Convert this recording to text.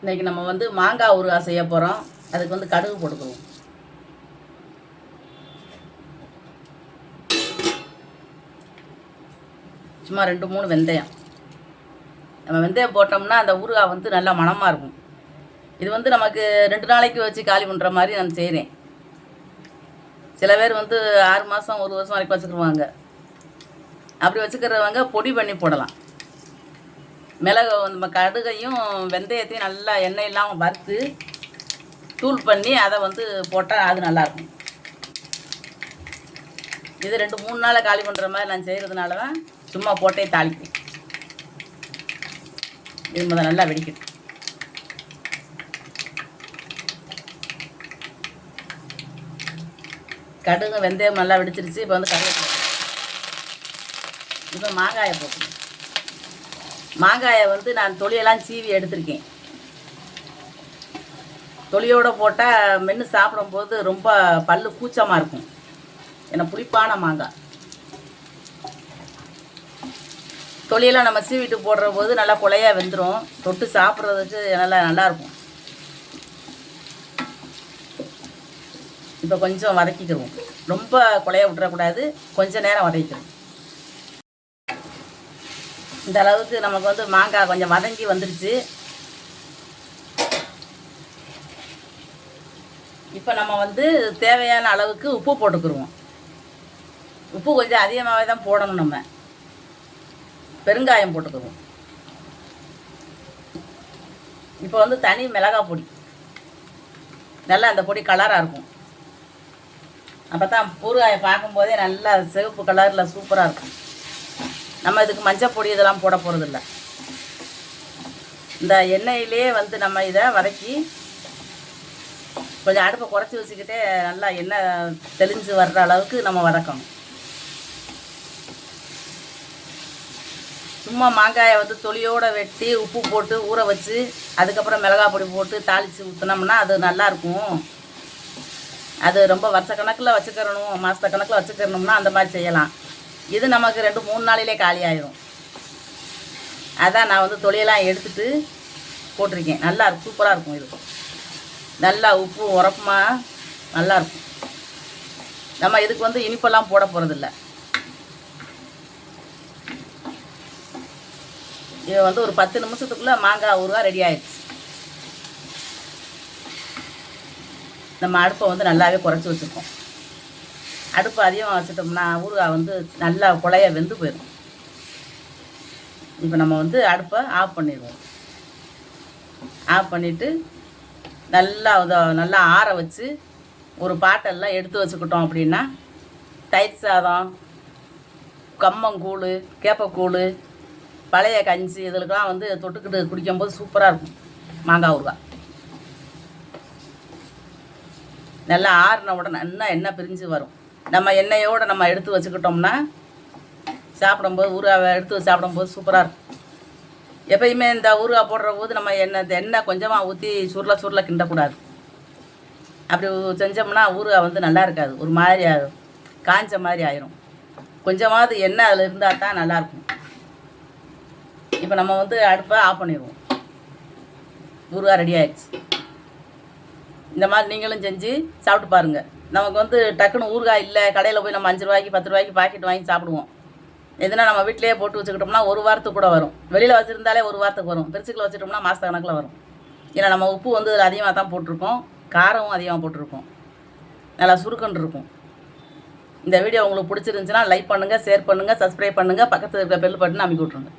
இன்றைக்கி நம்ம வந்து மாங்காய் ஊறுகாய் செய்ய போகிறோம் அதுக்கு வந்து கடுகு போட்டுக்குவோம் சும்மா ரெண்டு மூணு வெந்தயம். நம்ம வெந்தயம் போட்டோம்னா அந்த ஊறுகாய் வந்து நல்லா மணமாக இருக்கும். இது வந்து நமக்கு ரெண்டு நாளைக்கு வச்சு காலி பண்ணுற மாதிரி நான் செய்கிறேன் சில பேர் வந்து ஆறு மாதம் ஒரு வருஷம் வரைக்கும் வச்சுக்கிடுவாங்க அப்படி வச்சுக்கிறவங்க பொடி பண்ணி போடலாம். மிளகு நம்ம கடுகையும் வெந்தயத்தையும் நல்லா எண்ணெய் இல்லாமல் வறுத்து தூள் பண்ணி அதை வந்து போட்டால் அது நல்லாயிருக்கும். இது ரெண்டு மூணு நாளில் காலி பண்ணுற மாதிரி நான் செய்கிறதுனால தான் சும்மா போட்டே தாளிப்பேன். இது முதல் நல்லா வெடிக்கணும் கடுகு வெந்தயம் நல்லா வெடிச்சிருச்சு இப்போ வந்து கருவேப்பிலை இப்போ மாங்காயை போட்டுக்கணும் மாங்காயை வந்து நான் தொலியெல்லாம் சீவி எடுத்திருக்கேன். தொலியோடு போட்டால் மென்று சாப்பிடும்போது ரொம்ப பல்லு கூச்சமாக இருக்கும். ஏன்னா புளிப்பான மாங்காய். தொலியெல்லாம் நம்ம சீவிட்டு போடுற போது நல்லா கொலையாக வெந்துடும் தொட்டு சாப்பிட்றதுக்கு நல்லா நல்லாயிருக்கும் இப்போ கொஞ்சம் வதக்கிக்கிடுவோம் ரொம்ப கொலையை விட்டுறக்கூடாது. கொஞ்சம் நேரம் வதக்கிக்கிறோம் இந்த அளவுக்கு நமக்கு வந்து மாங்காய் கொஞ்சம் வதங்கி வந்துடுச்சு இப்போ நம்ம வந்து தேவையான அளவுக்கு உப்பு போட்டுக்கிருவோம். உப்பு கொஞ்சம் அதிகமாகவே தான் போடணும் நம்ம. பெருங்காயம் போட்டுக்குருவோம். இப்போ வந்து தனி மிளகாய் பொடி. நல்லா அந்த பொடி கலராக இருக்கும். அப்போ தான் ஊறுகாயை பார்க்கும்போதே நல்லா சிவப்பு கலரில் சூப்பராக இருக்கும். நம்ம இதுக்கு மஞ்சள் பொடி இதெல்லாம் போட போகிறதில்ல இந்த எண்ணெயிலே வந்து நம்ம இதை வதக்கி கொஞ்சம் அடுப்பை குறைச்சி வச்சுக்கிட்டே நல்லா எண்ணெய் தெளிஞ்சு வர்ற அளவுக்கு நம்ம வதக்கணும். சும்மா மாங்காயை வந்து தொலியோடு வெட்டி உப்பு போட்டு ஊற வச்சு அதுக்கப்புறம் மிளகாய் பொடி போட்டு தாளித்து ஊற்றினோம்னா அது நல்லாயிருக்கும் அது ரொம்ப வருஷ கணக்கில் வச்சுக்கிறணும் மாத கணக்கில் வச்சுக்கிறணும்னா அந்த மாதிரி செய்யலாம். இது நமக்கு ரெண்டு மூணு நாளிலே காலி ஆயிரும் அதான் நான் வந்து தொழிலாம் எடுத்துட்டு போட்டிருக்கேன். நல்லா இருக்கும் சூப்பராக இருக்கும் இது. நல்லா உப்பு உரப்புமா நல்லா இருக்கும். நம்ம இதுக்கு வந்து இனிப்பெல்லாம் போட போகிறதில்ல இது வந்து ஒரு பத்து நிமிஷத்துக்குள்ளே மாங்காய் ஊறுகாய் ரெடி ஆயிடுச்சு. நம்ம அடுப்பை வந்து நல்லாவே குறைச்சி வச்சுருக்கோம். அடுப்பு அதிகமாக வச்சுட்டோம்னா ஊறுகாய் வந்து நல்லா குழைய வெந்து போயிடும் இப்போ நம்ம வந்து அடுப்பை ஆஃப் பண்ணிடுவோம். ஆஃப் பண்ணிவிட்டு நல்லா இதை நல்லா ஆற வச்சு ஒரு பாட்டெல்லாம் எடுத்து வச்சுக்கிட்டோம் அப்படின்னா தயிர் சாதம் கம்மங்கூழ் கேப்பக்கூழ் பழைய கஞ்சி இதுலக்கெல்லாம் வந்து தொட்டுக்கிட்டு குடிக்கும்போது சூப்பராக இருக்கும் மாங்காய் ஊறுகாய். நல்லா ஆறின உடனே இன்னும் என்ன பிரிஞ்சு வரும். நம்ம எண்ணெயோடு நம்ம எடுத்து வச்சுக்கிட்டோம்னா சாப்பிடும்போது ஊறுகாவை எடுத்து வச்சு சாப்பிடும்போது சூப்பராக இருக்கும். எப்பயுமே இந்த ஊறுகாய் போடுற போது நம்ம எண்ணெய் எண்ணெய் கொஞ்சமாக ஊற்றி சுருள சுருள கிண்டக்கூடாது. அப்படி செஞ்சோம்னா ஊறுகாய் வந்து நல்லா இருக்காது. ஒரு மாதிரி ஆகும். காஞ்ச மாதிரி ஆயிரும். கொஞ்சமாவது எண்ணெய் அதில் இருந்தால் தான் நல்லாயிருக்கும் இப்போ நம்ம வந்து அடுப்பை ஆஃப் பண்ணிடுவோம். ஊறுகாய் ரெடி ஆயிடுச்சு. இந்த மாதிரி நீங்களும் செஞ்சு சாப்பிட்டு பாருங்கள் நமக்கு வந்து டக்குன்னு ஊறுகாய் இல்லை கடையில் போய் நம்ம அஞ்சு ரூபாய்க்கு பத்து ரூபாய்க்கு பாக்கெட் வாங்கி சாப்பிடுவோம். எதுனா நம்ம வீட்டிலேயே போட்டு வச்சுக்கிட்டோம்னா ஒரு வாரத்துக்கு கூட வரும். வெளியில் வச்சுருந்தாலே ஒரு வாரத்துக்கு வரும். பெருசுக்கில் வச்சுட்டோம்னா மாத கணக்கில் வரும். ஏன்னா நம்ம உப்பு வந்து அதில் அதிகமாக தான் போட்டிருக்கோம். காரமும் அதிகமாக போட்டிருக்கோம். நல்லா சுருக்கன் இருக்கும். இந்த வீடியோ உங்களுக்கு பிடிச்சிருந்துச்சுன்னா லைக் பண்ணுங்கள் ஷேர் பண்ணுங்கள் சப்ஸ்கிரைப் பண்ணுங்கள் பக்கத்தில் இருக்கிற பெல் பட்டன் அமைக்கி விட்ருங்க